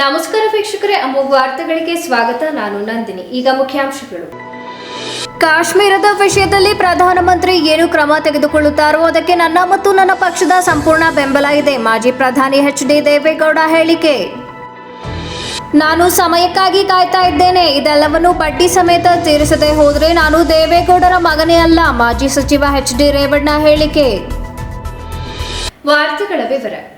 ನಮಸ್ಕಾರ ವೀಕ್ಷಕರೇ, ಅಮೋಘ ವಾರ್ತೆಗಳಿಗೆ ಸ್ವಾಗತ. ನಾನು ನಂದಿನಿ. ಈಗ ಮುಖ್ಯಾಂಶಗಳು. ಕಾಶ್ಮೀರದ ವಿಷಯದಲ್ಲಿ ಪ್ರಧಾನಮಂತ್ರಿ ಏನು ಕ್ರಮ ತೆಗೆದುಕೊಳ್ಳುತ್ತಾರೋ ಅದಕ್ಕೆ ನನ್ನ ಮತ್ತು ನನ್ನ ಪಕ್ಷದ ಸಂಪೂರ್ಣ ಬೆಂಬಲ ಇದೆ. ಮಾಜಿ ಪ್ರಧಾನಿ ಎಚ್ ಡಿ ದೇವೇಗೌಡ ಹೇಳಿಕೆ. ನಾನು ಸಮಯಕ್ಕಾಗಿ ಕಾಯ್ತಾ ಇದ್ದೇನೆ. ಇದೆಲ್ಲವನ್ನು ಬಡ್ಡಿ ಸಮೇತ ತೀರಿಸದೆ ಹೋದರೆ ನಾನು ದೇವೇಗೌಡರ ಮಗನೇ ಅಲ್ಲ, ಮಾಜಿ ಸಚಿವ ಎಚ್ ಡಿ ರೇವಣ್ಣ ಹೇಳಿಕೆ. ವಾರ್ತೆಗಳ ವಿವರ.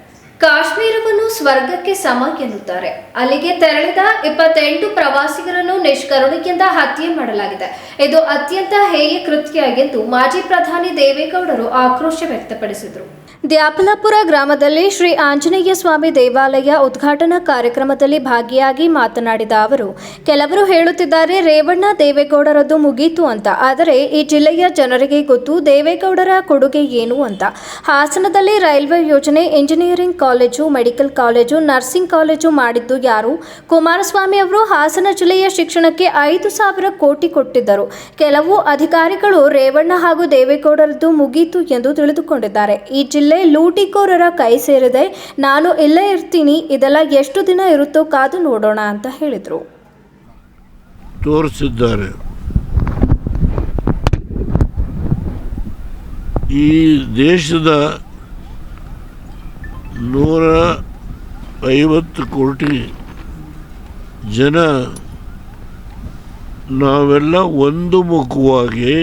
ಕಾಶ್ಮೀರವನ್ನು ಸ್ವರ್ಗಕ್ಕೆ ಸಮ ಎನ್ನುತ್ತಾರೆ. ಅಲ್ಲಿಗೆ ತೆರಳಿದ ಇಪ್ಪತ್ತೆಂಟು ಪ್ರವಾಸಿಗರನ್ನು ನಿಷ್ಕರುಣಿಕೆಯಿಂದ ಹತ್ಯೆ ಮಾಡಲಾಗಿದೆ. ಇದು ಅತ್ಯಂತ ಹೇಯ ಕೃತ್ಯ ಎಂದು ಮಾಜಿ ಪ್ರಧಾನಿ ದೇವೇಗೌಡರು ಆಕ್ರೋಶ ವ್ಯಕ್ತಪಡಿಸಿದರು. ದ್ಯಾಪಲಾಪುರ ಗ್ರಾಮದಲ್ಲಿ ಶ್ರೀ ಆಂಜನೇಯ ಸ್ವಾಮಿ ದೇವಾಲಯ ಉದ್ಘಾಟನಾ ಕಾರ್ಯಕ್ರಮದಲ್ಲಿ ಭಾಗಿಯಾಗಿ ಮಾತನಾಡಿದ ಅವರು, ಕೆಲವರು ಹೇಳುತ್ತಿದ್ದಾರೆ, ರೇವಣ್ಣ ದೇವೇಗೌಡರದ್ದು ಮುಗೀತು ಅಂತ. ಆದರೆ ಈ ಜಿಲ್ಲೆಯ ಜನರಿಗೆ ಗೊತ್ತು, ದೇವೇಗೌಡರ ಕೊಡುಗೆ ಏನು ಅಂತ. ಹಾಸನದಲ್ಲಿ ರೈಲ್ವೆ ಯೋಜನೆ engineering college medical college, nursing college ಮಾಡಿದ್ದು ಯಾರು? ಕುಮಾರಸ್ವಾಮಿ ಅವರು ಹಾಸನ ಜಿಲ್ಲೆಯ ಶಿಕ್ಷಣಕ್ಕೆ ಐದು ಸಾವಿರ ಕೋಟಿ ಕೊಟ್ಟಿದ್ದರು. ಕೆಲವು ಅಧಿಕಾರಿಗಳು ರೇವಣ್ಣ ಹಾಗೂ ದೇವೇಗೌಡರದ್ದು ಮುಗೀತು ಎಂದು ತಿಳಿದುಕೊಂಡಿದ್ದಾರೆ. ಈ ಜಿಲ್ಲೆ ಲೂಟಿಕೋರರ ಕೈ ಸೇರಿದೆ. ನಾನು ಇಲ್ಲೇ ಇರ್ತೀನಿ. ಇದೆಲ್ಲ ಎಷ್ಟು ದಿನ ಇರುತ್ತೋ ಕಾದು ನೋಡೋಣ ಅಂತ ಹೇಳಿದರು. ತೋರಿಸಿದ್ದಾರೆ. ಈ ದೇಶದ ನೂರ ಐವತ್ತು ಕೋಟಿ ಜನ ನಾವೆಲ್ಲ ಒಂದು ಮುಖವಾಗಿ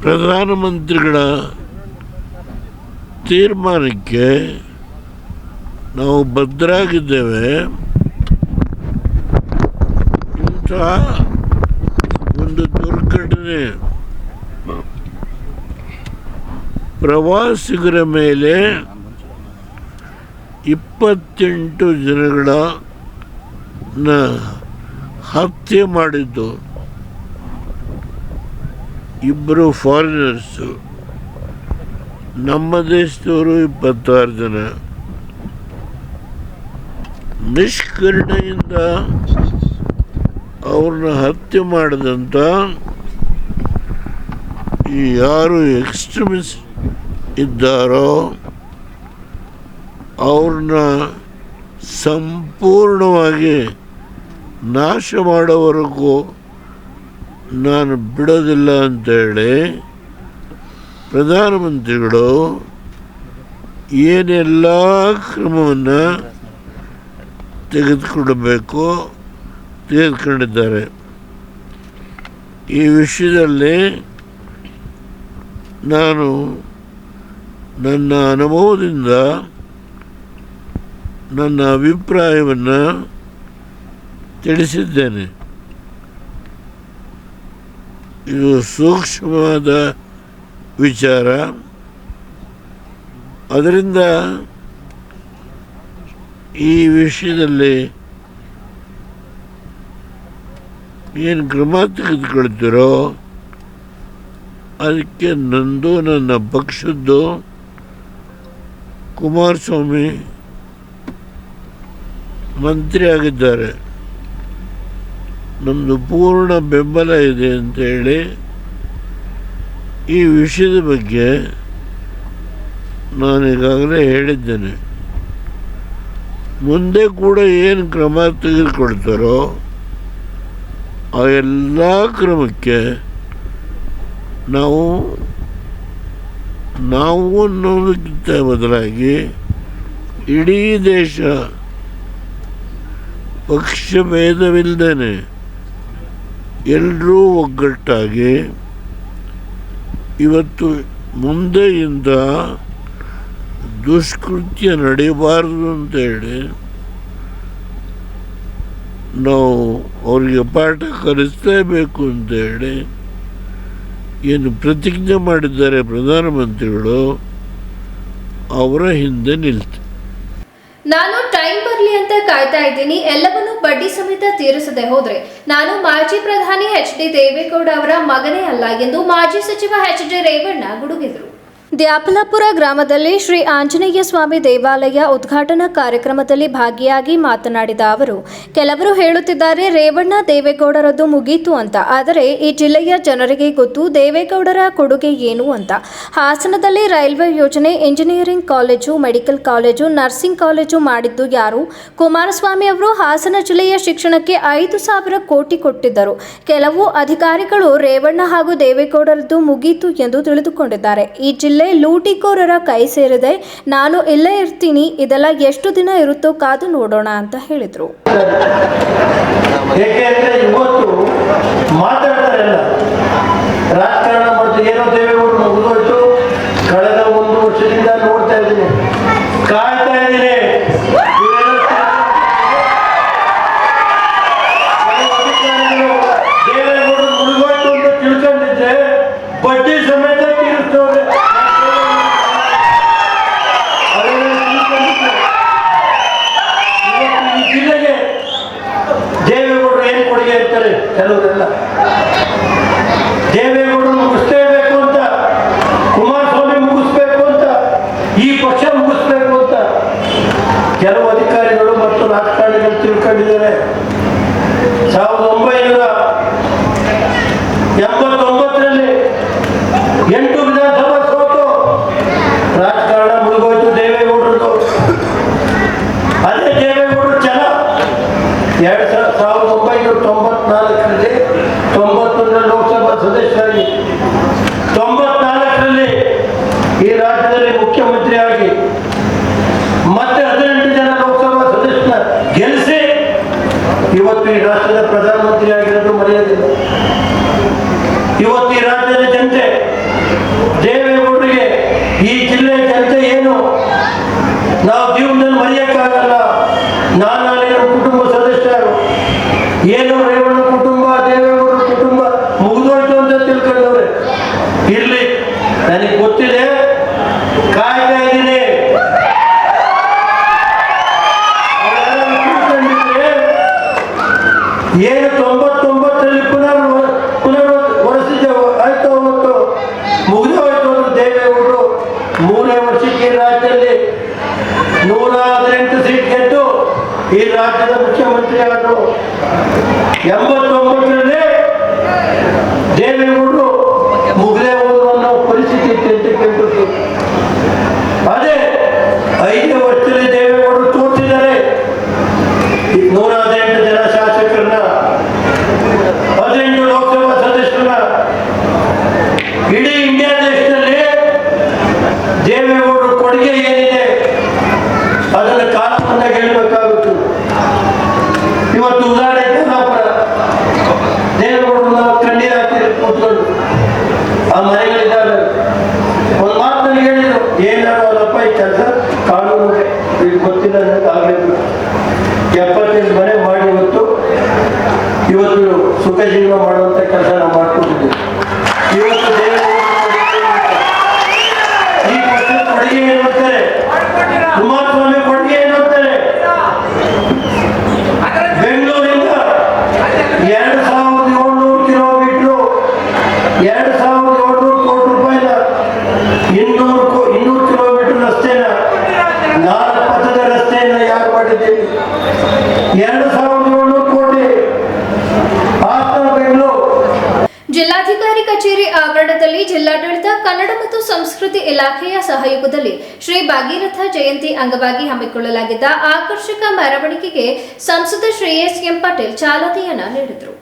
ಪ್ರಧಾನಮಂತ್ರಿಗಳ ತೀರ್ಮಾನಕ್ಕೆ ನಾವು ಬದ್ಧರಾಗಿದ್ದೇವೆ ಇಂಥ ಒಂದು ದುರ್ಘಟನೆ ಪ್ರವಾಸಿಗರ ಮೇಲೆ ಇಪ್ಪತ್ತೆಂಟು ಜನಗಳ ನ ಹತ್ಯೆ ಮಾಡಿದ್ದು ಇಬ್ಬರು ಫಾರಿನರ್ಸು ನಮ್ಮ ದೇಶದವರು ಇಪ್ಪತ್ತಾರು ಜನ. ನಿಷ್ಕರ್ಣೆಯಿಂದ ಅವ್ರನ್ನ ಹತ್ಯೆ ಮಾಡಿದಂಥ ಯಾರು ಎಕ್ಸ್ಟ್ರೀಮಿಸ್ಟ್ ಇದ್ದಾರೋ ಅವ್ರನ್ನ ಸಂಪೂರ್ಣವಾಗಿ ನಾಶ ಮಾಡೋವರೆಗೂ ನಾನು ಬಿಡೋದಿಲ್ಲ ಅಂತೇಳಿ ಪ್ರಧಾನಮಂತ್ರಿಗಳು ಏನೆಲ್ಲ ಕ್ರಮವನ್ನು ತೆಗೆದುಕೊಳ್ಳಬೇಕು ತೆಗೆದುಕೊಂಡಿದ್ದಾರೆ. ಈ ವಿಷಯದಲ್ಲಿ ನಾನು ನನ್ನ ಅನುಭವದಿಂದ ನನ್ನ ಅಭಿಪ್ರಾಯವನ್ನು ತಿಳಿಸಿದ್ದೇನೆ. ಇದು ಸೂಕ್ಷ್ಮವಾದ ವಿಚಾರ. ಅದರಿಂದ ಈ ವಿಷಯದಲ್ಲಿ ಏನು ಕ್ರಮ ತೆಗೆದುಕೊಳ್ತೀರೋ ಅದಕ್ಕೆ ನಂದು ನನ್ನ ಪಕ್ಷದ್ದು ಕುಮಾರಸ್ವಾಮಿ ಮಂತ್ರಿ ಆಗಿದ್ದಾರೆ ನಮ್ಮದು ಪೂರ್ಣ ಬೆಂಬಲ ಇದೆ ಅಂತೇಳಿ ಈ ವಿಷಯದ ಬಗ್ಗೆ ನಾನು ಈಗಾಗಲೇ ಹೇಳಿದ್ದೇನೆ. ಮುಂದೆ ಕೂಡ ಏನು ಕ್ರಮ ತೆಗೆದುಕೊಳ್ತಾರೋ ಆ ಎಲ್ಲ ಕ್ರಮಕ್ಕೆ ನಾವು ನಾವು ಅನ್ನೋದಕ್ಕಿಂತ ಬದಲಾಗಿ ಇಡೀ ದೇಶ ಪಕ್ಷ ಭೇದವಿಲ್ಲದೇನೆ ಎಲ್ಲರೂ ಒಗ್ಗಟ್ಟಾಗಿ ಇವತ್ತು ಮುಂದೆಯಿಂದ ದುಷ್ಕೃತ್ಯ ನಡೆಯಬಾರದು ಅಂತೇಳಿ ನಾವು ಅವರಿಗೆ ಪಾಠ ಕಲಿಸಲೇಬೇಕು ಅಂತೇಳಿ ಏನು ಪ್ರತಿಜ್ಞೆ ಮಾಡಿದ್ದಾರೆ ಪ್ರಧಾನಮಂತ್ರಿಗಳು, ಅವರ ಹಿಂದೆ ನಿಲ್ತು. ಅಂತ ಕಾಯ್ತಾ ಇದ್ದೀನಿ. ಎಲ್ಲವನ್ನೂ ಬಡ್ಡಿ ಸಮೇತ ತೀರಿಸದೆ ಹೋದ್ರೆ. ನಾನು ಮಾಜಿ ಪ್ರಧಾನಿ ಎಚ್ ಡಿ ದೇವೇಗೌಡ ಅವರ ಮಗನೇ ಅಲ್ಲ ಎಂದು ಮಾಜಿ ಸಚಿವ ಎಚ್ ಡಿ ರೇವಣ್ಣ ಗುಡುಗಿದರು. ದ್ಯಾಪಲಾಪುರ ಗ್ರಾಮದಲ್ಲಿ ಶ್ರೀ ಆಂಜನೇಯ ಸ್ವಾಮಿ ದೇವಾಲಯ ಉದ್ಘಾಟನಾ ಕಾರ್ಯಕ್ರಮದಲ್ಲಿ ಭಾಗಿಯಾಗಿ ಮಾತನಾಡಿದ ಅವರು, ಕೆಲವರು ಹೇಳುತ್ತಿದ್ದಾರೆ, ರೇವಣ್ಣ ದೇವೇಗೌಡರದ್ದು ಮುಗೀತು ಅಂತ. ಆದರೆ ಈ ಜಿಲ್ಲೆಯ ಜನರಿಗೆ ಗೊತ್ತು, ದೇವೇಗೌಡರ ಕೊಡುಗೆ ಏನು ಅಂತ. ಹಾಸನದಲ್ಲಿ ರೈಲ್ವೆ ಯೋಜನೆ, engineering college, medical college, nursing college ಮಾಡಿದ್ದು ಯಾರು? ಕುಮಾರಸ್ವಾಮಿ ಅವರು ಹಾಸನ ಜಿಲ್ಲೆಯ ಶಿಕ್ಷಣಕ್ಕೆ ಐದು ಸಾವಿರ ಕೋಟಿ ಕೊಟ್ಟಿದ್ದರು. ಕೆಲವು ಅಧಿಕಾರಿಗಳು ರೇವಣ್ಣ ಹಾಗೂ ದೇವೇಗೌಡರದ್ದು ಮುಗೀತು ಎಂದು ತಿಳಿದುಕೊಂಡಿದ್ದಾರೆ. ಈ ಜಿಲ್ಲೆ ಲೂಟಿಕೋರರ ಕೈ ಸೇರಿದೆ. ನಾನು ಇಲ್ಲೇ ಇರ್ತೀನಿ. ಇದೆಲ್ಲ ಎಷ್ಟು ದಿನ ಇರುತ್ತೋ ಕಾದು ನೋಡೋಣ ಅಂತ ಹೇಳಿದರು ಏಕೆಂದ್ರೆ ಇವತ್ತು ಮಾತಾಡ್ತಾರಲ್ಲ ರಾಜಕಾರಣ ಮತ್ತು ಏನೋ ದೇವೇಗೌಡರು ಮುಗಿದೋಯ್ತು ಕಳೆದ ಒಂದು ವರ್ಷದಿಂದ ನೋಡ್ತಾ ಇದ್ದೀನಿ ಕಾಯ್ತಾ ಇದ್ದೀನಿ ದೇವೇಗೌಡರು ಮುಗಿದೋಯ್ತು ಅಂತ ತಿಳ್ಕೊಂಡಿದ್ರೆ ಬಡ್ಡಿ ಸಮೇತ ತೀರಿಸ್ತವ್ರೆ ಅದನ್ನ ತಿಳ್ಕೊಂಡಿದ್ರೆ ಇವತ್ತು ಈ ಜಿಲ್ಲೆಗೆ ದೇವೇಗೌಡರು ಏನು ಕೊಡುಗೆ ಇರ್ತಾರೆ ಕೆಲವರೆಲ್ಲ ದೇವೇಗೌಡರು ಮುಗಿಸ್ಲೇಬೇಕು ಅಂತ ಕುಮಾರಸ್ವಾಮಿ ಮುಗಿಸ್ಬೇಕು ಅಂತ ಈ ಪಕ್ಷ ಮುಗಿಸ್ಬೇಕು ಅಂತ ಕೆಲವು ಅಧಿಕಾರಿಗಳು ಮತ್ತು ರಾಜಕಾರಣಿಗಳು ತಿಳ್ಕೊಂಡಿದ್ದಾರೆ ಸಾವಿರದ ಒಂಬೈನೂರ ಎಂಬತ್ತೊಂಬತ್ತರಲ್ಲಿ ಎಂಟು ವಿಧಾನಸಭಾ ಸೋತು ರಾಜಕಾರಣ ಮುಳುಗೋಯ್ತು ದೇವೇಗೌಡರದು ಅದೇ ದೇವೇಗೌಡರು ಜನ ಎರಡು ಸಾವಿರ ಸಾವಿರದ ಒಂಬೈನೂರ ತೊಂಬತ್ನಾಲ್ಕರಲ್ಲಿ ತೊಂಬತ್ತೊಂದರ ಲೋಕಸಭಾ ಸದಸ್ಯರಾಗಿ ತೊಂಬತ್ನಾಲ್ಕರಲ್ಲಿ ಈ ರಾಜ್ಯದಲ್ಲಿ ಮುಖ್ಯಮಂತ್ರಿ ಆಗಿ ಮತ್ತೆ ಹದಿನೆಂಟು ಜನ ಲೋಕಸಭಾ ಸದಸ್ಯನ ಗೆಲ್ಲಿಸಿ ಇವತ್ತು ಈ ರಾಷ್ಟ್ರದ ಪ್ರಧಾನಮಂತ್ರಿ ಆಗಿರೋದು ಮರೆಯೋದಿಲ್ಲ ಇವತ್ತು ಈ ರಾಜ್ಯದ ಜನತೆ, ದೇವೇಗೌಡರಿಗೆ ಈ ಜಿಲ್ಲೆಯ ಜನತೆ ಏನು? ನಾವು ಜೀವನದಲ್ಲಿ ಮರೆಯಕ್ಕಾಗಲ್ಲ ನಾನು ಅಲ್ಲಿ ನಮ್ಮ ಕುಟುಂಬ ಸದಸ್ಯರು ಏನು ರೇವಣ್ಣ ಕುಟುಂಬ ದೇವೇಗೌಡರ ಕುಟುಂಬ ಮುಗಿದೋಯ್ತು ಅಂತ ತಿಳ್ಕೊಂಡವ್ರೆ ಇರ್ಲಿ ನನಗೆ ಗೊತ್ತಿದೆ ಕಾಯ್ತಾ ಇದ್ದೀನಿ ಅವ್ರೆಲ್ಲ ತಿಳ್ಕೊಂಡಿದ್ರೆ ಏನು ತೊಂಬತ್ತೊಂಬತ್ತರಲ್ಲಿ ಪುನರ್ ಪುನರ್ ವರಸಿದ್ದೆ ಆಯ್ತು ಅವತ್ತು ಮುಗಿದು ಹೋಯ್ತು ಅವರು ದೇವೇಗೌಡರು ಮೂರನೇ ವರ್ಷಕ್ಕೆ ಈ ರಾಜ್ಯದಲ್ಲಿ ನೂರ ಹದಿನೆಂಟು ಸೀಟ್ ಗೆದ್ದು ಈ ರಾಜ್ಯದ ಮುಖ್ಯಮಂತ್ರಿ ಆದರು ಎಂಬತ್ತೊಂಬತ್ತರಲ್ಲಿ ದೇವೇಗೌಡರು ಮುಗಿದೇ ಹೋದ್ರು ಅನ್ನೋ ಪರಿಸ್ಥಿತಿ ಇತ್ತು ಅಂತ ಕೇಳ್ಬಿಟ್ಟು ಅದೇ ಐದು ವರ್ಷದಲ್ಲಿ ದೇವೇಗೌಡರು ತೋರಿಸಿದ್ದಾರೆ ನೂರ ಹದಿನೆಂಟು ಜನ ಶಾಸಕರನ್ನ ಹದಿನೆಂಟು ಲೋಕಸಭಾ ಸದಸ್ಯರನ್ನ ಇಡೀ ಇಂಡಿಯಾ ದೇಶದಲ್ಲಿ ದೇವೇಗೌಡರ ಕೊಡುಗೆ ಏನಿದೆ ಅದನ್ನು ಕಾಲ ಮುಂದೆ ಹೇಳಬೇಕಾಗುತ್ತೆ ಇವತ್ತು ಉದಾಹರಣೆಗೆ ನಾವು ದೇವೇಗೌಡರು ನಾವು ಕಣ್ಣೀರು ಹಾಕಿದ್ರೆ ಕೂತ್ಕೊಂಡು ಆ ಮನೆಗಳಿದ್ದಾವೆ ಒಂದು ಮಾತು ನನಗೆ ಹೇಳಿದ್ರು ಏನಾದ್ರು ಅವರಪ್ಪ ಈ ಕೆಲಸ ಕಾನೂನು ಇದು ಗೊತ್ತಿಲ್ಲ ನನಗೆ ಆಗಬೇಕು ಎಪ್ಪತ್ತೆಂಟು ಮನೆ ಮಾಡಿ ಇವತ್ತು ಇವತ್ತು ಸುಖ ಜೀವನ ಮಾಡುವಂತ ಕೆಲಸ ನಾವು ಮಾಡ್ಕೊಂಡಿದ್ದೀವಿ ಇವತ್ತು ದೇವೇಗೌಡರು ಈ ಪಕ್ಷದ ಕೊಡುಗೆ ಏನು ಅಂತಾರೆ ಕುಮಾರಸ್ವಾಮಿ ಕೊಡುಗೆ ಏನು ಅಂತಾರೆ ಬೆಂಗಳೂರಿಂದ ಎರಡು ಸಾವಿರದ ಏಳ್ನೂರು ಕಿಲೋಮೀಟ್ರು ಎರಡು ಸಾವಿರದ ಏಳ್ನೂರು ಕೋಟಿ ರೂಪಾಯಿನ ಇನ್ನೂರು ಕೋ ಇನ್ನೂರು ಕಿಲೋಮೀಟರ್ ರಸ್ತೆನ ನಾಲ್ಕು ಪಥದ ರಸ್ತೆಯನ್ನ ಯಾರು ಮಾಡಿದ್ದೀವಿ ಎರಡು ಸಾವಿರದ ಏಳ್ನೂರು ಕೋಟಿ ಹಾಸನ ಬೆಂಗಳೂರು ಜಿಲ್ಲಾಧಿಕಾರಿ ಕಚೇರಿ ಆವರಣದಲ್ಲಿ ಜಿಲ್ಲಾಡಳಿತ ಕನ್ನಡ ಮತ್ತು ಸಂಸ್ಕೃತಿ ಇಲಾಖೆಯ ಸಹಯೋಗದಲ್ಲಿ ಶ್ರೀ ಭಾಗೀರಥ ಜಯಂತಿ ಅಂಗವಾಗಿ ಹಮ್ಮಿಕೊಳ್ಳಲಾಗಿದ್ದ ಆಕರ್ಷಕ ಮೆರವಣಿಗೆಗೆ ಸಂಸದ ಶ್ರೀ ಎಸ್ ಎಂ ಪಾಟೀಲ್ ಚಾಲನೆಯನ್ನ ನೀಡಿದರು.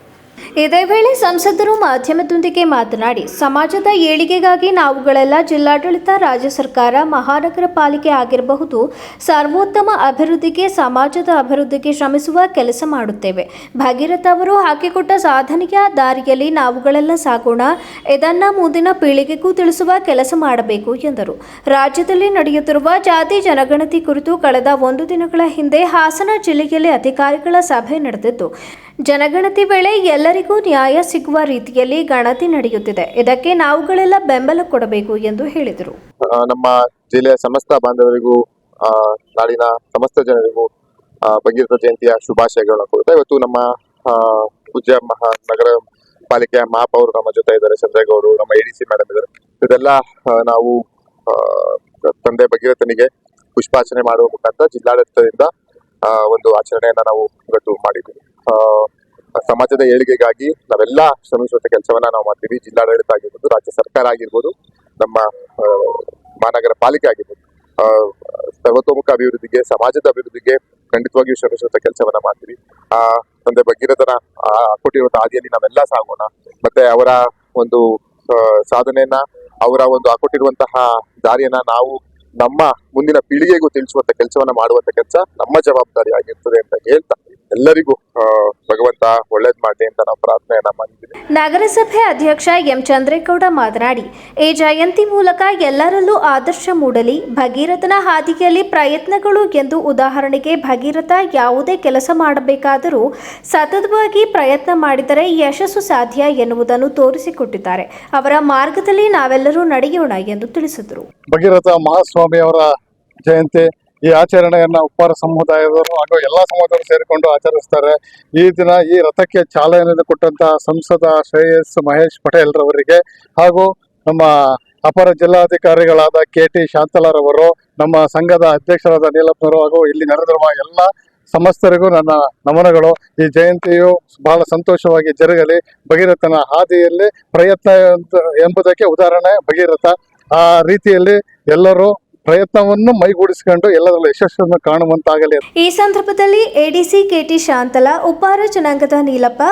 ಇದೇ ವೇಳೆ ಸಂಸದರು ಮಾಧ್ಯಮದೊಂದಿಗೆ ಮಾತನಾಡಿ, ಸಮಾಜದ ಏಳಿಗೆಗಾಗಿ ನಾವುಗಳೆಲ್ಲ ಜಿಲ್ಲಾಡಳಿತ, ರಾಜ್ಯ ಸರ್ಕಾರ, ಮಹಾನಗರ ಪಾಲಿಕೆ ಆಗಿರಬಹುದು. ಸರ್ವೋತ್ತಮ ಅಭಿವೃದ್ಧಿಗೆ, ಸಮಾಜದ ಅಭಿವೃದ್ಧಿಗೆ ಶ್ರಮಿಸುವ ಕೆಲಸ ಮಾಡುತ್ತೇವೆ. ಭಾಗೀರಥ ಅವರು ಹಾಕಿಕೊಟ್ಟ ಸಾಧನೆಯ ದಾರಿಯಲ್ಲಿ ನಾವುಗಳೆಲ್ಲ ಸಾಗೋಣ. ಇದನ್ನ ಮುಂದಿನ ಪೀಳಿಗೆಗೂ ತಿಳಿಸುವ ಕೆಲಸ ಮಾಡಬೇಕು ಎಂದರು. ರಾಜ್ಯದಲ್ಲಿ ನಡೆಯುತ್ತಿರುವ ಜಾತಿ ಜನಗಣತಿ ಕುರಿತು ಕಳೆದ ಒಂದು ದಿನಗಳ ಹಿಂದೆ ಹಾಸನ ಜಿಲ್ಲೆಯಲ್ಲಿ ಅಧಿಕಾರಿಗಳ ಸಭೆ ನಡೆದಿದ್ದು ಜನಗಣತಿ ವೇಳೆ ಎಲ್ಲರಿಗೂ ನ್ಯಾಯ ಸಿಗುವ ರೀತಿಯಲ್ಲಿ ಗಣತಿ ನಡೆಯುತ್ತಿದೆ. ಇದಕ್ಕೆ ನಾವುಗಳೆಲ್ಲ ಬೆಂಬಲ ಕೊಡಬೇಕು ಎಂದು ಹೇಳಿದರು. ನಮ್ಮ ಜಿಲ್ಲೆಯ ಸಮಸ್ತ ಬಾಂಧವರಿಗೂ ನಾಡಿನ ಸಮಸ್ತ ಜನರಿಗೂ ಭಗೀರಥ ಜಯಂತಿಯ ಶುಭಾಶಯಗಳನ್ನು ಕೊಡ್ತಾ ಇವತ್ತು ನಮ್ಮ ಪೂಜ್ಯ ಮಹಾ ನಗರ ಪಾಲಿಕೆಯ ಮಹಾಪೌರು ನಮ್ಮ ಜೊತೆ ಇದ್ದಾರೆ. ಚಂದ್ರೇಗೌಡರು, ನಮ್ಮ ಎ ಡಿ ಸಿ ಮೇಡಮ್ ಇದ್ದಾರೆ. ಇದೆಲ್ಲ ನಾವು ತಂದೆ ಭಗೀರಥನಿಗೆ ಪುಷ್ಪಾರ್ಚನೆ ಮಾಡುವ ಮುಖಾಂತರ ಜಿಲ್ಲಾಡಳಿತದಿಂದ ಒಂದು ಆಚರಣೆಯನ್ನು ನಾವು ಇವತ್ತು ಮಾಡಿದ್ದೀವಿ. ಸಮಾಜದ ಏಳಿಗೆಗಾಗಿ ನಾವೆಲ್ಲ ಶ್ರಮಿಸುವಂತ ಕೆಲಸವನ್ನ ನಾವು ಮಾಡ್ತೀವಿ. ಜಿಲ್ಲಾಡಳಿತ ಆಗಿರ್ಬೋದು, ರಾಜ್ಯ ಸರ್ಕಾರ ಆಗಿರ್ಬೋದು, ನಮ್ಮ ಮಹಾನಗರ ಪಾಲಿಕೆ ಆಗಿರ್ಬೋದು. ಸರ್ವತೋಮುಖ ಅಭಿವೃದ್ಧಿಗೆ, ಸಮಾಜದ ಅಭಿವೃದ್ಧಿಗೆ ಖಂಡಿತವಾಗಿಯೂ ಶ್ರಮಿಸುವಂತ ಕೆಲಸವನ್ನ ಮಾಡ್ತೀವಿ. ಆ, ತಂದೆ ಭಗೀರಥನ, ಆ, ಕೊಟ್ಟಿರುವಂತ ಹಾದಿಯಲ್ಲಿ ನಾವೆಲ್ಲ ಸಾಗೋಣ. ಮತ್ತೆ ಅವರ ಒಂದು ಸಾಧನೆಯನ್ನ, ಅವರ ಒಂದು ಹಾಕೊಟ್ಟಿರುವಂತಹ ದಾರಿಯನ್ನ ನಾವು ನಮ್ಮ ಮುಂದಿನ ಪೀಳಿಗೆಗೂ ತಿಳಿಸುವಂತ ಕೆಲಸವನ್ನ ಮಾಡುವಂತ ಕೆಲಸ ನಮ್ಮ ಜವಾಬ್ದಾರಿ ಆಗಿರ್ತದೆ ಅಂತ ಹೇಳ್ತಾ ಎಲ್ಲರಿಗೂ ಭಗವಂತ ಒಳ್ಳೇದ್ ಮಾಡಿ ಅಂತ ನಾವು ಪ್ರಾರ್ಥನೆಯನ್ನ ಮಾಡಿದ್ದೀನಿ ನಗರಸಭೆ ಅಧ್ಯಕ್ಷ ಎಂ ಚಂದ್ರೇಗೌಡ ಮಾತನಾಡಿ ಈ ಜಯಂತಿ ಮೂಲಕ ಎಲ್ಲರಲ್ಲೂ ಆದರ್ಶ ಮೂಡಲಿ. ಭಗೀರಥನ ಹಾದಿಯಲ್ಲಿ ಪ್ರಯತ್ನಗಳು ಎಂದು ಉದಾಹರಣೆಗೆ ಭಗೀರಥ ಯಾವುದೇ ಕೆಲಸ ಮಾಡಬೇಕಾದರೂ ಸತತವಾಗಿ ಪ್ರಯತ್ನ ಮಾಡಿದರೆ ಯಶಸ್ಸು ಸಾಧ್ಯ ಎನ್ನುವುದನ್ನು ತೋರಿಸಿಕೊಟ್ಟಿದ್ದಾರೆ. ಅವರ ಮಾರ್ಗದಲ್ಲಿ ನಾವೆಲ್ಲರೂ ನಡೆಯೋಣ ಎಂದು ತಿಳಿಸಿದರು. ಭಗೀರಥ ಮಹಾಸ್ವಾಮಿ ಅವರ ಜಯಂತಿ ಈ ಆಚರಣೆಯನ್ನ ಉಪ್ಪಾರ ಸಮುದಾಯದವರು ಹಾಗೂ ಎಲ್ಲಾ ಸಮುದಾಯದವರು ಸೇರಿಕೊಂಡು ಆಚರಿಸ್ತಾರೆ. ಈ ದಿನ ಈ ರಥಕ್ಕೆ ಚಾಲನೆಯನ್ನು ಕೊಟ್ಟಂತಹ ಸಂಸದ ಶ್ರೇಯಸ್ ಮಹೇಶ್ ಪಟೇಲ್ ರವರಿಗೆ ಹಾಗೂ ನಮ್ಮ ಅಪರ ಜಿಲ್ಲಾಧಿಕಾರಿಗಳಾದ ಕೆ ಟಿ ಶಾಂತಲಾರವರು ನಮ್ಮ ಸಂಘದ ಅಧ್ಯಕ್ಷರಾದ ನೀಲಪ್ಪನವರು ಹಾಗೂ ಇಲ್ಲಿ ನೆರೆದಿರುವ ಎಲ್ಲ ಸಮಸ್ತರಿಗೂ ನನ್ನ ನಮನಗಳು. ಈ ಜಯಂತಿಯು ಬಹಳ ಸಂತೋಷವಾಗಿ ಜರುಗಲಿ. ಭಗೀರಥನ ಹಾದಿಯಲ್ಲಿ ಪ್ರಯತ್ನ ಎಂಬುದಕ್ಕೆ ಉದಾಹರಣೆ ಭಗೀರಥ. ಆ ರೀತಿಯಲ್ಲಿ ಎಲ್ಲರೂ ಪ್ರಯತ್ನವನ್ನು ಮೈಗೂಡಿಸಿಕೊಂಡು ಎಲ್ಲದರಲ್ಲೂ ಯಶಸ್ಸನ್ನು ಕಾಣುವಂತಾಗಲಿ ಈ ಸಂದರ್ಭದಲ್ಲಿ ಎಡಿಸಿ ಕೆಟಿ ಶಾಂತಲಾ ಉಪಾರ ಜನಾಂಗದ ನೀಲಪ್ಪ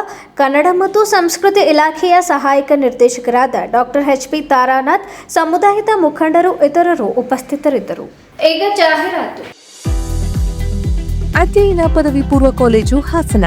ಕನ್ನಡ ಮತ್ತು ಸಂಸ್ಕೃತಿ ಇಲಾಖೆಯ ಸಹಾಯಕ ನಿರ್ದೇಶಕರಾದ ಡಾಕ್ಟರ್ ಎಚ್ ಪಿ ತಾರಾನಾಥ್ ಸಮುದಾಯದ ಮುಖಂಡರು ಇತರರು ಉಪಸ್ಥಿತರಿದ್ದರು. ಈಗ ಜಾಹೀರಾತು. ಅಧ್ಯಯನ ಪದವಿ ಪೂರ್ವ ಕಾಲೇಜು ಹಾಸನ.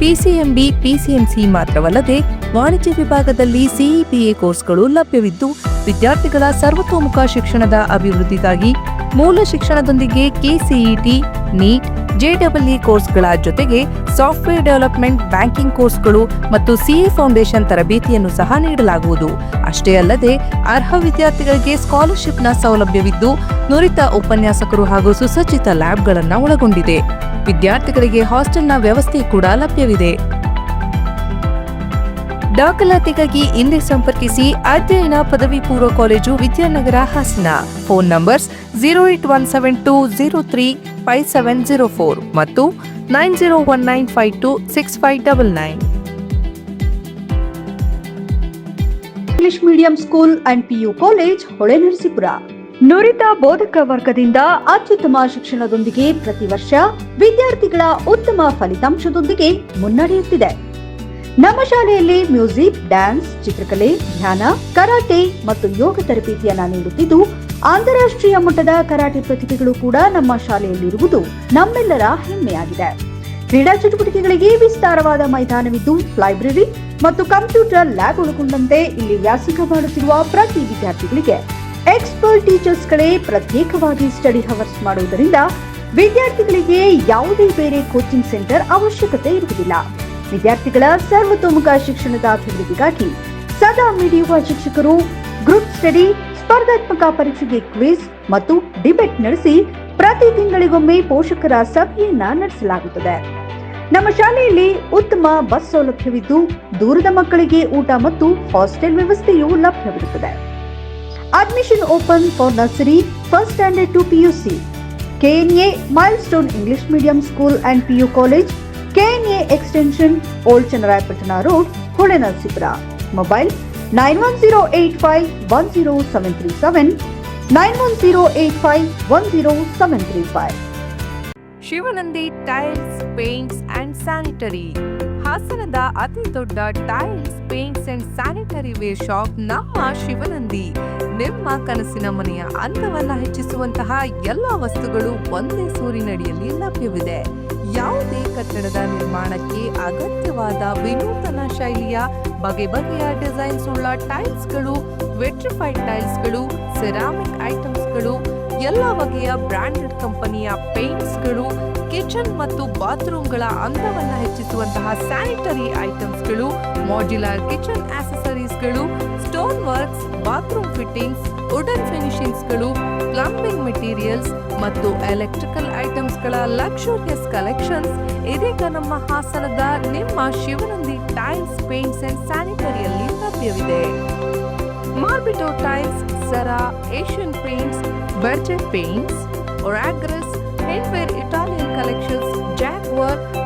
ಪಿಸಿಎಂಬಿ, ಪಿಸಿಎಂಸಿ ಮಾತ್ರವಲ್ಲದೆ ವಾಣಿಜ್ಯ ವಿಭಾಗದಲ್ಲಿ ಸಿಇಪಿಎ ಕೋರ್ಸ್ಗಳು ಲಭ್ಯವಿದ್ದು, ವಿದ್ಯಾರ್ಥಿಗಳ ಸರ್ವತೋಮುಖ ಶಿಕ್ಷಣದ ಅಭಿವೃದ್ಧಿಗಾಗಿ ಮೂಲ ಶಿಕ್ಷಣದೊಂದಿಗೆ ಕೆಸಿಇಟಿ, ನೀಟ್ ಜೆಡಬ್ಲ್ಇ ಕೋರ್ಸ್ಗಳ ಜೊತೆಗೆ ಸಾಫ್ಟ್ವೇರ್ ಡೆವಲಪ್ಮೆಂಟ್ ಬ್ಯಾಂಕಿಂಗ್ ಕೋರ್ಸ್ಗಳು ಮತ್ತು ಸಿಎ ಫೌಂಡೇಶನ್ ತರಬೇತಿಯನ್ನು ಸಹ ನೀಡಲಾಗುವುದು. ಅಷ್ಟೇ ಅಲ್ಲದೆ, ಅರ್ಹ ವಿದ್ಯಾರ್ಥಿಗಳಿಗೆ ಸ್ಕಾಲರ್ಶಿಪ್ನ ಸೌಲಭ್ಯವಿದ್ದು, ನುರಿತ ಉಪನ್ಯಾಸಕರು ಹಾಗೂ ಸುಸಜ್ಜಿತ ಲ್ಯಾಬ್ಗಳನ್ನು ಒಳಗೊಂಡಿದೆ. ವಿದ್ಯಾರ್ಥಿಗಳಿಗೆ ಹಾಸ್ಟೆಲ್ನ ವ್ಯವಸ್ಥೆ ಕೂಡ ಲಭ್ಯವಿದೆ. ದಾಖಲಾತಿಗಾಗಿ ಇಂದೇ ಸಂಪರ್ಕಿಸಿ ಅಧ್ಯಯನ ಪದವಿ ಪೂರ್ವ college Vidyanagar Hassan. Phone numbers zero eight one seven two zero three five seven zero four ಮತ್ತು nine zero one nine five two six five double nine English medium school and PU college Holenarasipura ನುರಿತ ಬೋಧಕ ವರ್ಗದಿಂದ ಅತ್ಯುತ್ತಮ ಶಿಕ್ಷಣದೊಂದಿಗೆ ಪ್ರತಿ ವರ್ಷ ವಿದ್ಯಾರ್ಥಿಗಳ ಉತ್ತಮ ಫಲಿತಾಂಶದೊಂದಿಗೆ ಮುನ್ನಡೆಯುತ್ತಿದೆ. ನಮ್ಮ ಶಾಲೆಯಲ್ಲಿ ಮ್ಯೂಸಿಕ್, ಡ್ಯಾನ್ಸ್, ಚಿತ್ರಕಲೆ, ಧ್ಯಾನ, ಕರಾಟೆ ಮತ್ತು ಯೋಗ ತರಬೇತಿಯನ್ನ ನೀಡುತ್ತಿದ್ದು ಅಂತಾರಾಷ್ಟ್ರೀಯ ಮಟ್ಟದ ಕರಾಟೆ ಪ್ರತಿಭೆಗಳು ಕೂಡ ನಮ್ಮ ಶಾಲೆಯಲ್ಲಿರುವುದು ನಮ್ಮೆಲ್ಲರ ಹೆಮ್ಮೆಯಾಗಿದೆ. ಕ್ರೀಡಾ ಚಟುವಟಿಕೆಗಳಿಗೆ ವಿಸ್ತಾರವಾದ ಮೈದಾನವಿದ್ದು, ಲೈಬ್ರರಿ ಮತ್ತು ಕಂಪ್ಯೂಟರ್ ಲ್ಯಾಬ್ ಒಳಗೊಂಡಂತೆ ಇಲ್ಲಿ ವ್ಯಾಸಂಗ ಮಾಡುತ್ತಿರುವ ಪ್ರತಿ ವಿದ್ಯಾರ್ಥಿಗಳಿಗೆ ಎಕ್ಸ್ಪರ್ಟ್ ಟೀಚರ್ಸ್ಗಳೇ ಪ್ರತ್ಯೇಕವಾಗಿ ಸ್ಟಡಿ ಹವರ್ಸ್ ಮಾಡುವುದರಿಂದ ವಿದ್ಯಾರ್ಥಿಗಳಿಗೆ ಯಾವುದೇ ಬೇರೆ ಕೋಚಿಂಗ್ ಸೆಂಟರ್ ಅವಶ್ಯಕತೆ ಇರುವುದಿಲ್ಲ. ವಿದ್ಯಾರ್ಥಿಗಳ ಸರ್ವತೋಮುಖ ಶಿಕ್ಷಣದ ಅಭಿವೃದ್ಧಿಗಾಗಿ ಸದಾ ಮಿಡಿಯುವ ಶಿಕ್ಷಕರು, ಗ್ರೂಪ್ ಸ್ಟಡಿ ಸ್ಪರ್ಧಾತ್ಮಕ ಪರೀಕ್ಷೆಗೆ ಕ್ವಿಜ್ ಮತ್ತು ಡಿಬೇಟ್ ನಡೆಸಿ ಪ್ರತಿ ತಿಂಗಳಿಗೊಮ್ಮೆ ಪೋಷಕರ ಸಭೆಯನ್ನ ನಡೆಸಲಾಗುತ್ತದೆ. ನಮ್ಮ ಶಾಲೆಯಲ್ಲಿ ಉತ್ತಮ ಬಸ್ ಸೌಲಭ್ಯವಿದ್ದು ದೂರದ ಮಕ್ಕಳಿಗೆ ಊಟ ಮತ್ತು ಹಾಸ್ಟೆಲ್ ವ್ಯವಸ್ಥೆಯೂ ಲಭ್ಯವಿರುತ್ತದೆ. Admission open for nursery first standard to PUC. KNA milestone English medium school and PU college KNA extension old Channarayapatna road Hole Narasipura mobile nine one zero eight five one zero seven three seven, nine one zero eight five one zero seven three five. Shivanandi tiles, paints and sanitary. ಹಾಸನದ ಅತಿ ದೊಡ್ಡ tiles, paints and sanitary ware shop ನಮ್ಮ ಶಿವನಂದಿ. ನಿಮ್ಮ ಕನಸಿನ ಮನೆಯ ಅಂದವನ್ನ ಹೆಚ್ಚಿಸುವಂತಹ ಎಲ್ಲ ವಸ್ತುಗಳು ಒಂದೇ ಸೂರಿನಡಿಯಲ್ಲಿ ಲಭ್ಯವಿದೆ. ಯಾವುದೇ ಕಟ್ಟಡದ ನಿರ್ಮಾಣಕ್ಕೆ ಅಗತ್ಯವಾದ ವಿನೂತನ ಶೈಲಿಯ ಬಗೆ ಬಗೆಯ ಡಿಸೈನ್ಸ್ ಉಳ್ಳ ಟೈಲ್ಸ್ಗಳು, ವೆಟ್ರಿಫೈಡ್ ಟೈಲ್ಸ್ಗಳು, ಸೆರಾಮಿಕ್ ಐಟಮ್ಸ್ಗಳು, ಎಲ್ಲ ಬಗೆಯ ಬ್ರಾಂಡೆಡ್ ಕಂಪನಿಯ ಪೇಂಟ್ಸ್ಗಳು, ಕಿಚನ್ ಮತ್ತು ಬಾತ್ರೂಮ್ಗಳ ಅಂದವನ್ನು ಹೆಚ್ಚಿಸುವಂತಹ ಸ್ಯಾನಿಟರಿ ಐಟಮ್ಸ್ಗಳು, modular kitchen ಆಕ್ಸೆಸರೀಸ್ಗಳು stone works bathroom fittings, wooden ಫಿನಿಶಿಂಗ್ಸ್ಗಳು, plumbing materials ಮತ್ತು ಎಲೆಕ್ಟ್ರಿಕಲ್ ಐಟಮ್ಸ್ಗಳ ಲಕ್ಷೋರಿಯಸ್ ಕಲೆಕ್ಷನ್ಸ್ ಇದೀಗ ನಮ್ಮ ಹಾಸನದ ನಿಮ್ಮ ಶಿವನಂದಿ ಟೈಲ್ಸ್, ಪೇಂಟ್ಸ್ ಅಂಡ್ ಸ್ಯಾನಿಟರಿಯಲ್ಲಿ ಲಭ್ಯವಿದೆ. ಮಾರ್ಬಿಟೋ ಟೈಲ್ಸ್, ಸರಾ, Asian paints Berger paints, ಒರಾಗ್ರಸ್, Hindware Italian collections Jaquar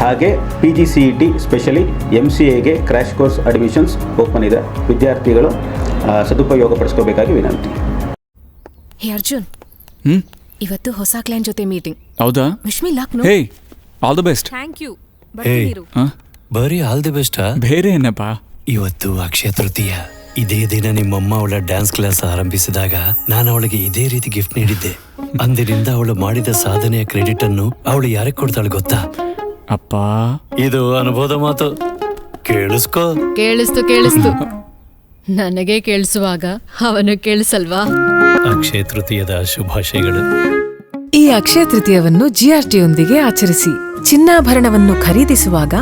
ಹಾಗೆ P G C E T specially M C ಎಗೆ ಕ್ರ್ಯಾಶ್ ಕೋರ್ಸ್ ಅಡ್ಮಿಷನ್ಸ್ ಓಪನ್ ಇದೆ. ವಿದ್ಯಾರ್ಥಿಗಳು ಸದುಪಯೋಗ ಪಡಿಸ್ಕೋಬೇಕಾಗಿ ವಿನಂತಿ. ಹೇ ಅರ್ಜುನ್ ಹ್ಮ್? ಇವತ್ತು ಹೊಸ ಕ್ಲೈನ್ ಜೊತೆ ಮೀಟಿಂಗ್ ಹೌದಾ? Wish me luck hey all the best thank you. ಬರ್ತೀರು ಬರೀ ಆಲ್ ದಿ ಬೆಸ್ಟ್ ಬೇರೆ ಏನಪ್ಪ? ಇವತ್ತು ಅಕ್ಷಯ ತೃತೀಯ. ಇದೇ ದಿನ ನಿಮ್ಮಮ್ಮ ಅವಳ ಡ್ಯಾನ್ಸ್ ಕ್ಲಾಸ್ ಆರಂಭಿಸಿದಾಗ ನಾನು ಅವಳಿಗೆ ಇದೇ ರೀತಿ ಗಿಫ್ಟ್ ನೀಡಿದ್ದೆ. ಅಂದಿನಿಂದ ಅವಳು ಮಾಡಿದ ಸಾಧನೆಯ ಕ್ರೆಡಿಟ್ ಅನ್ನು ಅವಳು ಯಾರಿಗೆ ಕೊಡ್ತಾಳೆ ಗೊತ್ತಾ? ಅಪ್ಪ ಇದು ಅನುಭವದ ಮಾತು. ಕೇಳಿಸ್ಕೋ. ಕೇಳಿಸ್ತು ಕೇಳಿಸ್ತು. ನನಗೆ ಕೇಳಿಸುವಾಗ ಅವನು ಕೇಳಿಸಲ್ವಾ? ಅಕ್ಷಯ ತೃತೀಯದ ಶುಭಾಶಯಗಳು. ಈ ಅಕ್ಷಯ ತೃತೀಯವನ್ನು ಜಿಆರ್ಟಿಯೊಂದಿಗೆ ಆಚರಿಸಿ ಚಿನ್ನಾಭರಣವನ್ನು ಖರೀದಿಸುವಾಗ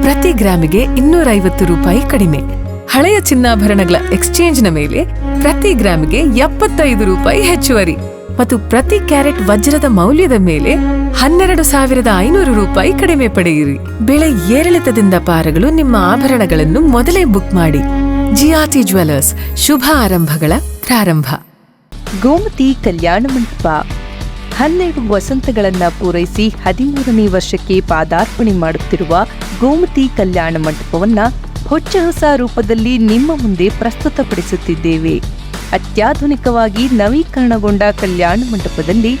ಪ್ರತಿ ಗ್ರಾಮಿಗೆ ಇನ್ನೂರೈವತ್ತು ರೂಪಾಯಿ ಕಡಿಮೆ. ಹಳೆಯ ಚಿನ್ನಾಭರಣಗಳ ಎಕ್ಸ್ಚೇಂಜ್ನ ಮೇಲೆ ಪ್ರತಿ ಗ್ರಾಮಿಗೆ ಎಪ್ಪತ್ತೈದು ರೂಪಾಯಿ ಹೆಚ್ಚುವರಿ. ಮತ್ತು ಪ್ರತಿ ಕ್ಯಾರೆಟ್ ವಜ್ರದ ಮೌಲ್ಯದ ಮೇಲೆ ಹನ್ನೆರಡು ಸಾವಿರದ ಐನೂರು ರೂಪಾಯಿ ಕಡಿಮೆ ಪಡೆಯಿರಿ. ಬೆಳೆ ಏರಿಳಿತದಿಂದ ಪಾರಗಳು ನಿಮ್ಮ ಆಭರಣಗಳನ್ನು ಮೊದಲೇ ಬುಕ್ ಮಾಡಿ. ಜಿಆರ್ಟಿ ಜ್ಯುವೆಲರ್ಸ್ ಶುಭ ಆರಂಭಗಳ ಪ್ರಾರಂಭ. ಗೋಮತಿ ಕಲ್ಯಾಣ ಮಂಟಪ. ಹನ್ನೆರಡು ವಸಂತಗಳನ್ನು ಪೂರೈಸಿ ಹದಿಮೂರನೇ ವರ್ಷಕ್ಕೆ ಪಾದಾರ್ಪಣೆ ಮಾಡುತ್ತಿರುವ ಗೋಮತಿ ಕಲ್ಯಾಣ ಮಂಟಪವನ್ನ ಹೊಚ್ಚ ಹೊಸ ರೂಪದಲ್ಲಿ ನಿಮ್ಮ ಮುಂದೆ ಪ್ರಸ್ತುತಪಡಿಸುತ್ತಿದ್ದೇವೆ. ಅತ್ಯಾಧುನಿಕವಾಗಿ ನವೀಕರಣಗೊಂಡ ಕಲ್ಯಾಣ ಮಂಟಪದಲ್ಲಿ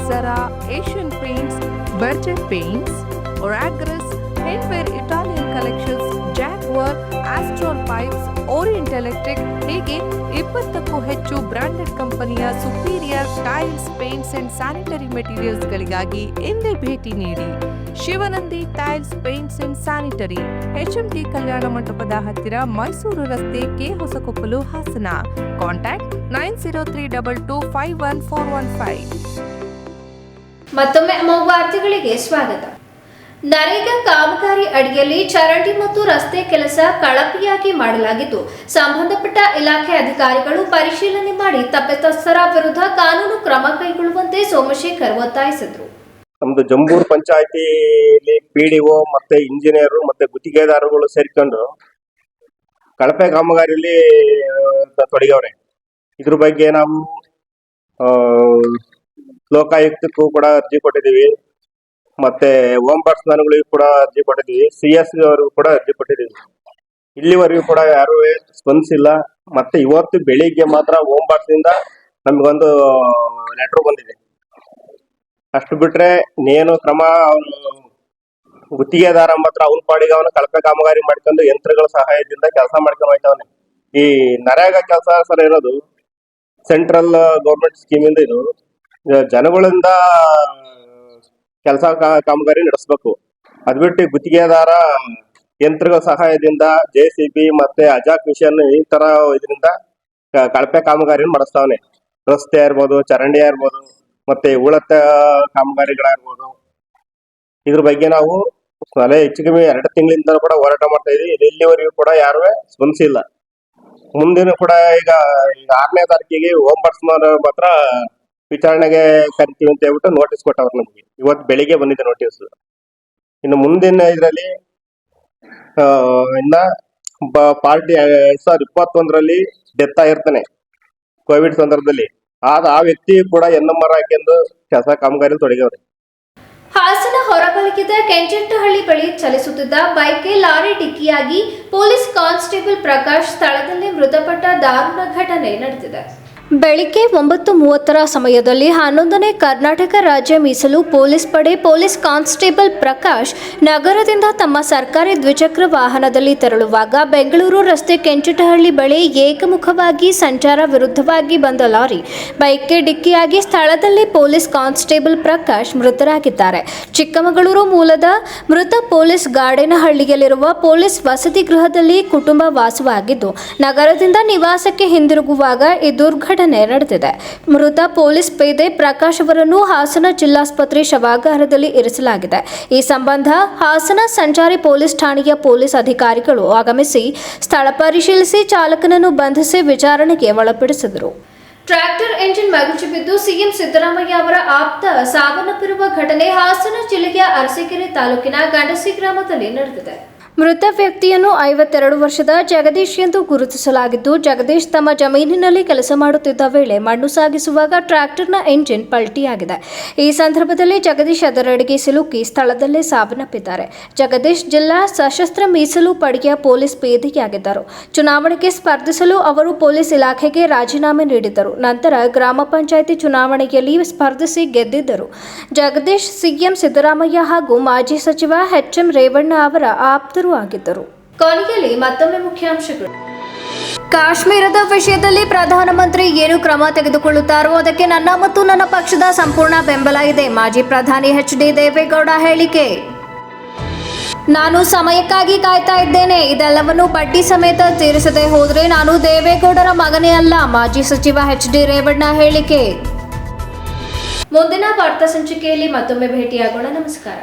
sir Asian paints Berger paints ಒರಾಗ್ರಸ್ ಹೆಂಡ್ವೇರ್ Italian collections work Astral pipes Orient electric ಹೀಗೆ ಇಪ್ಪತ್ತಕ್ಕೂ ಹೆಚ್ಚು ಬ್ರಾಂಡೆಡ್ ಕಂಪನಿಯ superior tiles paints and sanitary ಮೆಟೀರಿಯಲ್ಸ್ಗಳಿಗಾಗಿ ಇಂದೇ ಭೇಟಿ ನೀಡಿ. Shivanandi tiles paints and sanitary T ಕಲ್ಯಾಣ ಮಂಟಪದ ಹತ್ತಿರ ಮೈಸೂರು ರಸ್ತೆ K Hosakoppalu Hassan. Contact nine zero three double two five one four one five ಮತ್ತೊಮ್ಮೆ ವಾರ್ತೆಗಳಿಗೆ ಸ್ವಾಗತ. ನರೇಗಾ ಕಾಮಗಾರಿ ಅಡಿಯಲ್ಲಿ ಚರಂಡಿ ಮತ್ತು ರಸ್ತೆ ಕೆಲಸ ಕಳಪೆಯಾಗಿ ಮಾಡಲಾಗಿದ್ದು, ಸಂಬಂಧಪಟ್ಟ ಇಲಾಖೆ ಅಧಿಕಾರಿಗಳು ಪರಿಶೀಲನೆ ಮಾಡಿ ತಪ್ಪಿತಸ್ಥರ ವಿರುದ್ಧ ಕಾನೂನು ಕ್ರಮ ಕೈಗೊಳ್ಳುವಂತೆ ಸೋಮಶೇಖರ್ ಒತ್ತಾಯಿಸಿದರು. ನಮ್ದು ಜಂಬೂರ್ ಪಂಚಾಯತಿ ಪಿ ಡಿ ಒ ಮತ್ತೆ ಇಂಜಿನಿಯರ್ ಮತ್ತೆ ಗುತ್ತಿಗೆದಾರರುಗಳು ಸೇರಿಕೊಂಡು ಕಳಪೆ ಕಾಮಗಾರಿಯಲ್ಲಿ ತೊಡಗವ್ರೆ ಇದ್ರ ಬಗ್ಗೆ ನಾವು ಲೋಕಾಯುಕ್ತಕ್ಕೂ ಕೂಡ ಅರ್ಜಿ ಕೊಟ್ಟಿದ್ದೀವಿ. ಮತ್ತೆ ಹೋಮ್ ಗಳಿಗೂ ಕೂಡ ಅರ್ಜಿ ಕೊಟ್ಟಿದ್ದೀವಿ. ಸಿ ಎಸ್ ಅವ್ರಿಗೂ ಕೂಡ ಅರ್ಜಿ ಕೊಟ್ಟಿದ್ದೀವಿ. ಇಲ್ಲಿವರೆಗೂ ಕೂಡ ಯಾರು ಸ್ಪಂದಿಸಿಲ್ಲ ಮತ್ತೆ ಇವತ್ತು ಬೆಳಿಗ್ಗೆ ಮಾತ್ರ ದಿಂದ ನಮಗೊಂದು ಲೆಟರ್ ಬಂದಿದೆ. ಅಷ್ಟು ಬಿಟ್ರೆ ನೇನು ಕ್ರಮ ಅವನು ಗುತ್ತಿಗೆದಾರ ಮಾತ್ರ ಅವನ ಪಾಡಿಗೆ ಅವನು ಕಳಪೆ ಕಾಮಗಾರಿ ಮಾಡ್ಕೊಂಡು ಯಂತ್ರಗಳ ಸಹಾಯದಿಂದ ಕೆಲಸ ಮಾಡ್ಕೊಂಡು ಹೋಯ್ತವನೆ. ಈ ನರೇಗಾ ಕೆಲಸ ಸರ್ ಇರೋದು ಸೆಂಟ್ರಲ್ ಗೌರ್ಮೆಂಟ್ ಸ್ಕೀಮಿಂದ ಇಂದ ಇದು. ಜನಗಳಿಂದ ಕೆಲಸ ಕಾಮಗಾರಿ ನಡೆಸಬೇಕು. ಅದ್ ಬಿಟ್ಟು ಗುತ್ತಿಗೆದಾರ, ಯಂತ್ರಗಳ ಸಹಾಯದಿಂದ ಜೆ ಸಿ ಬಿ ಮತ್ತೆ ಅಜಾಕ್ ಮಿಷನ್ ಈ ತರ ಇದರಿಂದ ಕಳಪೆ ಕಾಮಗಾರಿ ಮಾಡಿಸ್ತಾವನೆ. ರಸ್ತೆ ಇರ್ಬೋದು, ಚರಂಡಿ ಇರ್ಬೋದು, ಮತ್ತೆ ಉಳತ್ತ ಕಾಮಗಾರಿಗಳಾಗಿರ್ಬೋದು ಇದ್ರ ಬಗ್ಗೆ ನಾವು ಸಲಹೆ ಹೆಚ್ಚು ಕಮ್ಮಿ ಎರಡು ತಿಂಗಳಿಂದ ಕೂಡ ಹೋರಾಟ ಮಾಡ್ತಾ ಇದೀವಿ. ಇದು ಇಲ್ಲಿವರೆಗೂ ಕೂಡ ಯಾರು ಸ್ಪಂದಿಸಿಲ್ಲ. ಮುಂದಿನ ಕೂಡ ಈಗ ಈಗ ಆರನೇ ತಾರೀಕಿಗೆ ಹೋಮ್ ಮಾತ್ರ ವಿಚಾರಣೆಗೆ ಕರಿತೀವಿ ಅಂತ ಹೇಳ್ಬಿಟ್ಟು ನೋಟಿಸ್ ಕೊಟ್ಟವ್ರು ನಮಗೆ. ಇವತ್ತು ಬೆಳಿಗ್ಗೆ ಬಂದಿದೆ ನೋಟಿಸ್ ಇನ್ನು ಮುಂದಿನ ಇದರಲ್ಲಿ ಇನ್ನ ಪಾರ್ಟಿ ಎರಡ್ ಸಾವಿರದ ಇಪ್ಪತ್ತೊಂದರಲ್ಲಿ ಡೆತ್ ಆಗಿರ್ತಾನೆ. ಕೋವಿಡ್ ಸಂದರ್ಭದಲ್ಲಿ. ಆದ ಆ ವ್ಯಕ್ತಿ ಕೂಡ ಎನ್ ಎಂಆರ್ ಹಾಕೊಂಡು ಕೆಲಸ ಕಾಮಗಾರಿ ತೊಡಗವ್ರೆ ಹಾಸನ ಹೊರಬಲಕಿದ ಕೆಂಚಟ್ಟಹಳ್ಳಿ ಬಳಿ ಚಲಿಸುತ್ತಿದ್ದ ಬೈಕ್ಗೆ ಲಾರಿ ಡಿಕ್ಕಿಯಾಗಿ ಪೊಲೀಸ್ ಕಾನ್ಸ್ಟೇಬಲ್ ಪ್ರಕಾಶ್ ಸ್ಥಳದಲ್ಲಿ ಮೃತಪಟ್ಟ ದಾರುಣ ಘಟನೆ ನಡೆದಿದೆ. ಬೆಳಿಗ್ಗೆ ಒಂಬತ್ತು ಮೂವತ್ತರ ಸಮಯದಲ್ಲಿ ಹನ್ನೊಂದನೇ ಕರ್ನಾಟಕ ರಾಜ್ಯ ಮೀಸಲು ಪೊಲೀಸ್ ಪಡೆ ಪೊಲೀಸ್ ಕಾನ್ಸ್ಟೇಬಲ್ ಪ್ರಕಾಶ್ ನಗರದಿಂದ ತಮ್ಮ ಸರ್ಕಾರಿ ದ್ವಿಚಕ್ರ ವಾಹನದಲ್ಲಿ ತೆರಳುವಾಗ ಬೆಂಗಳೂರು ರಸ್ತೆ ಕೆಂಚಟಹಳ್ಳಿ ಬಳಿ ಏಕಮುಖವಾಗಿ ಸಂಚಾರ ವಿರುದ್ಧವಾಗಿ ಬಂದ ಲಾರಿ ಬೈಕ್ಗೆ ಡಿಕ್ಕಿಯಾಗಿ ಸ್ಥಳದಲ್ಲಿ ಪೊಲೀಸ್ ಕಾನ್ಸ್ಟೇಬಲ್ ಪ್ರಕಾಶ್ ಮೃತರಾಗಿದ್ದಾರೆ. ಚಿಕ್ಕಮಗಳೂರು ಮೂಲದ ಮೃತ ಪೊಲೀಸ್ ಗಾಡೇನಹಳ್ಳಿಯಲ್ಲಿರುವ ಪೊಲೀಸ್ ವಸತಿ ಗೃಹದಲ್ಲಿ ಕುಟುಂಬ ವಾಸವಾಗಿದ್ದು, ನಗರದಿಂದ ನಿವಾಸಕ್ಕೆ ಹಿಂದಿರುಗುವಾಗ ಈ ದುರ್ಘಟನೆ ನಡೆದಿದೆ. ಮೃತ ಪೊಲೀಸ್ ಪೇದೆ ಪ್ರಕಾಶ್ ಅವರನ್ನು ಹಾಸನ ಜಿಲ್ಲಾಸ್ಪತ್ರೆ ಶವಾಗಾರದಲ್ಲಿ ಇರಿಸಲಾಗಿದೆ. ಈ ಸಂಬಂಧ ಹಾಸನ ಸಂಚಾರಿ ಪೊಲೀಸ್ ಠಾಣೆಯ ಪೊಲೀಸ್ ಅಧಿಕಾರಿಗಳು ಆಗಮಿಸಿ ಸ್ಥಳ ಪರಿಶೀಲಿಸಿ ಚಾಲಕನನ್ನು ಬಂಧಿಸಿ ವಿಚಾರಣೆಗೆ ಒಳಪಡಿಸಿದರು. ಟ್ರ್ಯಾಕ್ಟರ್ ಎಂಜಿನ್ ಮಗುಚಿ ಬಿದ್ದು ಸಿಎಂ ಸಿದ್ದರಾಮಯ್ಯ ಅವರ ಆಪ್ತ ಸಾವನ್ನಪ್ಪಿರುವ ಘಟನೆ ಹಾಸನ ಜಿಲ್ಲೆಯ ಅರಸೀಕೆರೆ ತಾಲೂಕಿನ ಗಂಡಸಿ ಗ್ರಾಮದಲ್ಲಿ ನಡೆದಿದೆ. ಮೃತ ವ್ಯಕ್ತಿಯನ್ನು ಐವತ್ತೆರಡು ವರ್ಷದ ಜಗದೀಶ್ ಎಂದು ಗುರುತಿಸಲಾಗಿದ್ದು, ಜಗದೀಶ್ ತಮ್ಮ ಜಮೀನಿನಲ್ಲಿ ಕೆಲಸ ಮಾಡುತ್ತಿದ್ದ ವೇಳೆ ಮಣ್ಣು ಸಾಗಿಸುವಾಗ ಟ್ರ್ಯಾಕ್ಟರ್ನ ಎಂಜಿನ್ ಪಲ್ಟಿಯಾಗಿದೆ. ಈ ಸಂದರ್ಭದಲ್ಲಿ ಜಗದೀಶ್ ಅದರಡಿಗೆ ಸಿಲುಕಿ ಸ್ಥಳದಲ್ಲೇ ಸಾವನ್ನಪ್ಪಿದ್ದಾರೆ. ಜಗದೀಶ್ ಜಿಲ್ಲಾ ಸಶಸ್ತ್ರ ಮೀಸಲು ಪಡೆಯ ಪೊಲೀಸ್ ಪೇದಿಯಾಗಿದ್ದರು ಚುನಾವಣೆಗೆ ಸ್ಪರ್ಧಿಸಲು ಅವರು ಪೊಲೀಸ್ ಇಲಾಖೆಗೆ ರಾಜೀನಾಮೆ ನೀಡಿದ್ದರು. ನಂತರ ಗ್ರಾಮ ಪಂಚಾಯಿತಿ ಚುನಾವಣೆಯಲ್ಲಿ ಸ್ಪರ್ಧಿಸಿ ಗೆದ್ದಿದ್ದರು. ಜಗದೀಶ್ ಸಿಎಂ ಸಿದ್ದರಾಮಯ್ಯ ಹಾಗೂ ಮಾಜಿ ಸಚಿವ ಎಚ್ ಎಂ ರೇವಣ್ಣ ಅವರ ಆಪ್ತರು ಆಗಿದ್ದರು ಕೊನೆಯಲ್ಲಿ ಮತ್ತೊಮ್ಮೆ ಮುಖ್ಯಾಂಶಗಳು. ಕಾಶ್ಮೀರದ ವಿಷಯದಲ್ಲಿ ಪ್ರಧಾನಮಂತ್ರಿ ಏನು ಕ್ರಮ ತೆಗೆದುಕೊಳ್ಳುತ್ತಾರೋ ಅದಕ್ಕೆ ನನ್ನ ಮತ್ತು ನನ್ನ ಪಕ್ಷದ ಸಂಪೂರ್ಣ ಬೆಂಬಲ ಇದೆ ಮಾಜಿ ಪ್ರಧಾನಿ ಎಚ್ ಡಿ ದೇವೇಗೌಡ ಹೇಳಿಕೆ. ನಾನು ಸಮಯಕ್ಕಾಗಿ ಕಾಯ್ತಾ ಇದ್ದೇನೆ ಇದೆಲ್ಲವನ್ನು ಬಡ್ಡಿ ಸಮೇತ ತೀರಿಸದೆ ಹೋದರೆ ನಾನು ದೇವೇಗೌಡರ ಮಗನೇ ಅಲ್ಲ ಮಾಜಿ ಸಚಿವ ಎಚ್ ಡಿ ರೇವಣ್ಣ ಹೇಳಿಕೆ. ಮುಂದಿನ ವಾರ್ತಾ ಸಂಚಿಕೆಯಲ್ಲಿ ಮತ್ತೊಮ್ಮೆ ಭೇಟಿಯಾಗೋಣ ನಮಸ್ಕಾರ.